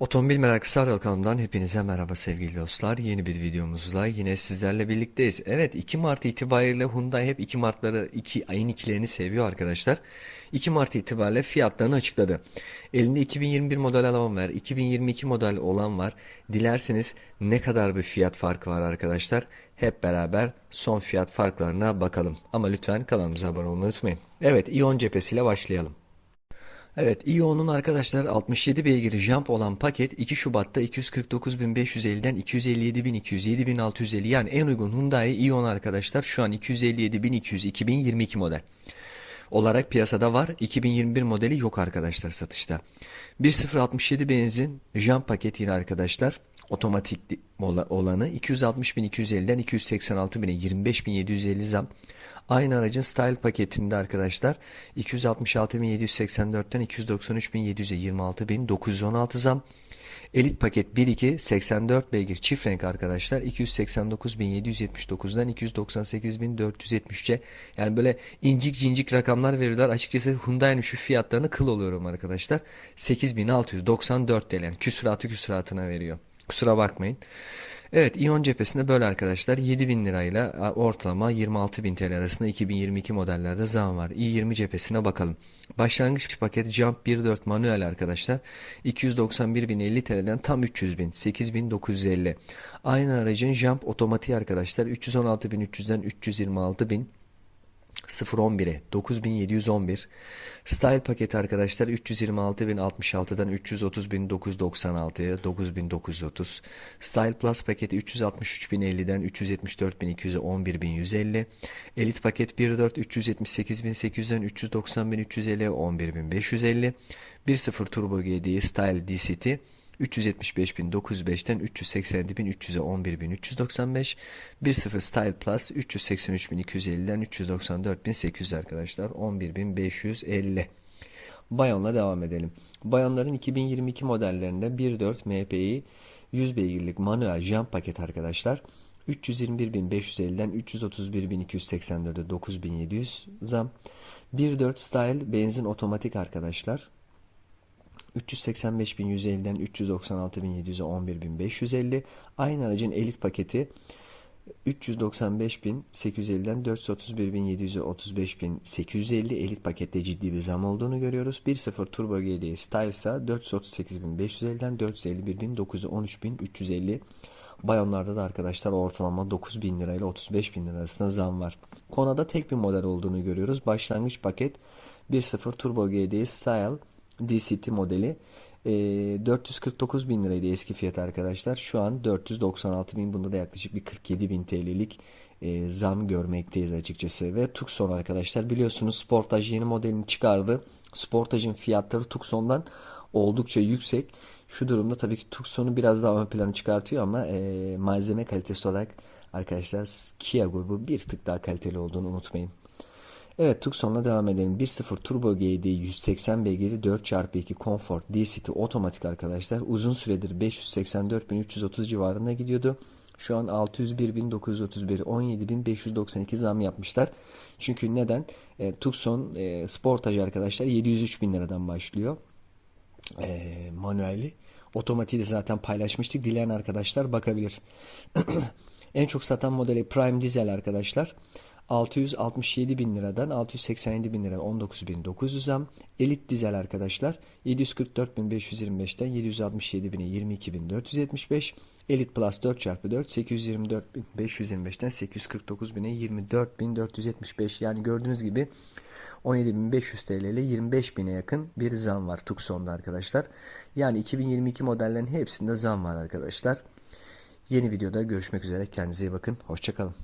Otomobil Meraklısı Aral kanalımdan hepinize merhaba sevgili dostlar. Yeni bir videomuzla yine sizlerle birlikteyiz. Evet 2 Mart itibariyle Hyundai hep 2 Mart'ları 2 ayın ikilerini seviyor arkadaşlar. 2 Mart itibariyle fiyatlarını açıkladı. Elinde 2021 model olan var, 2022 model olan var. Dilerseniz ne kadar bir fiyat farkı var arkadaşlar? Hep beraber son fiyat farklarına bakalım. Ama lütfen kanalımıza abone olmayı unutmayın. Evet İyon cephesiyle başlayalım. Evet, İO'nun arkadaşlar 67 beygiri jump olan paket 2 Şubat'ta 249.550'den 257.200, 7.650 yani en uygun Hyundai Ion arkadaşlar şu an 257.200 2022 model olarak piyasada var. 2021 modeli yok arkadaşlar satışta. 1.067 benzin jump paket yine arkadaşlar otomatik olanı 260.250'den 286.000'e 25.750 zam. Aynı aracın style paketinde arkadaşlar 266.784'ten 293.700'e 26.916 zam. Elit paket 1.2 84 beygir çift renk arkadaşlar 289.779'dan 298.473'e yani böyle incik cincik rakamlar verirler. Açıkçası Hyundai'nin şu fiyatlarını kıl oluyorum arkadaşlar. 8.694 TL yani küsuratı küsuratına veriyor. Kusura bakmayın. Evet İyon cephesinde böyle arkadaşlar 7000 lirayla ortalama 26.000 TL arasında 2022 modellerde zam var. i20 cephesine bakalım. Başlangıç paket Jump 1.4 manuel arkadaşlar 291.050 TL'den tam 300.000 8.950. Aynı aracın Jump otomatiği arkadaşlar 316.300'den 326.000 011'e 9711 Style paketi arkadaşlar 326.066'dan 330.996'ya 9930 Style Plus paketi 363.050'den 374.200'e 11.150 Elite paket 1.4 378.800'den 390.350'ye 11.550 1.0 Turbo GDI Style DCT 375.905'ten 387.300'e 11.395 1.0 Style Plus 383.250'den 394.800 arkadaşlar 11.550 Bayon'la devam edelim. Bayonların 2022 modellerinde 1.4 MPI 100 beygirlik manuel jump paket arkadaşlar. 321.550'den 331.284'e 9.700 zam. 1.4 Style benzin otomatik arkadaşlar 385.150'den 396.700'e 11.550. Aynı aracın elit paketi 395.850'den 431.700'e 35.850 elit pakette ciddi bir zam olduğunu görüyoruz. 1.0 Turbo GDI Style ise 438.550'den 451.900'e 13.350 Bayonlarda da arkadaşlar ortalama 9000 lira ile 35 lira arasında zam var. Kona'da tek bir model olduğunu görüyoruz. Başlangıç paket 1.0 Turbo GDI Style DCT modeli e, 449 bin liraydı eski fiyat arkadaşlar. Şu an 496 bin bunda da yaklaşık bir 47 bin TL'lik e, zam görmekteyiz açıkçası. Ve Tucson arkadaşlar biliyorsunuz Sportage yeni modelini çıkardı. Sportage'ın fiyatları Tucson'dan oldukça yüksek. Şu durumda tabii ki Tucson'u biraz daha ön plana çıkartıyor ama e, malzeme kalitesi olarak arkadaşlar Kia grubu bir tık daha kaliteli olduğunu unutmayın. Evet Tucson'la devam edelim. 1.0 Turbo GD 180 beygiri 4x2 Comfort DCT otomatik arkadaşlar. Uzun süredir 584.330 civarında gidiyordu. Şu an 601.931 17.592 zam yapmışlar. Çünkü neden? E, Tucson e, Sportage arkadaşlar 703 bin liradan başlıyor. E, manueli. Otomatiği de zaten paylaşmıştık. Dileyen arkadaşlar bakabilir. en çok satan modeli Prime Diesel arkadaşlar. 667 bin liradan 687 bin lira 19 bin 900 zam. Elit dizel arkadaşlar 744 bin 525'ten 767 bine 22 bin 475. Elit Plus 4x4 824 bin 525'ten 849 bine 24 bin 475 yani gördüğünüz gibi 17.500 TL ile 25 bine yakın bir zam var Tucson'da arkadaşlar. Yani 2022 modellerin hepsinde zam var arkadaşlar. Yeni videoda görüşmek üzere. Kendinize iyi bakın. Hoşçakalın.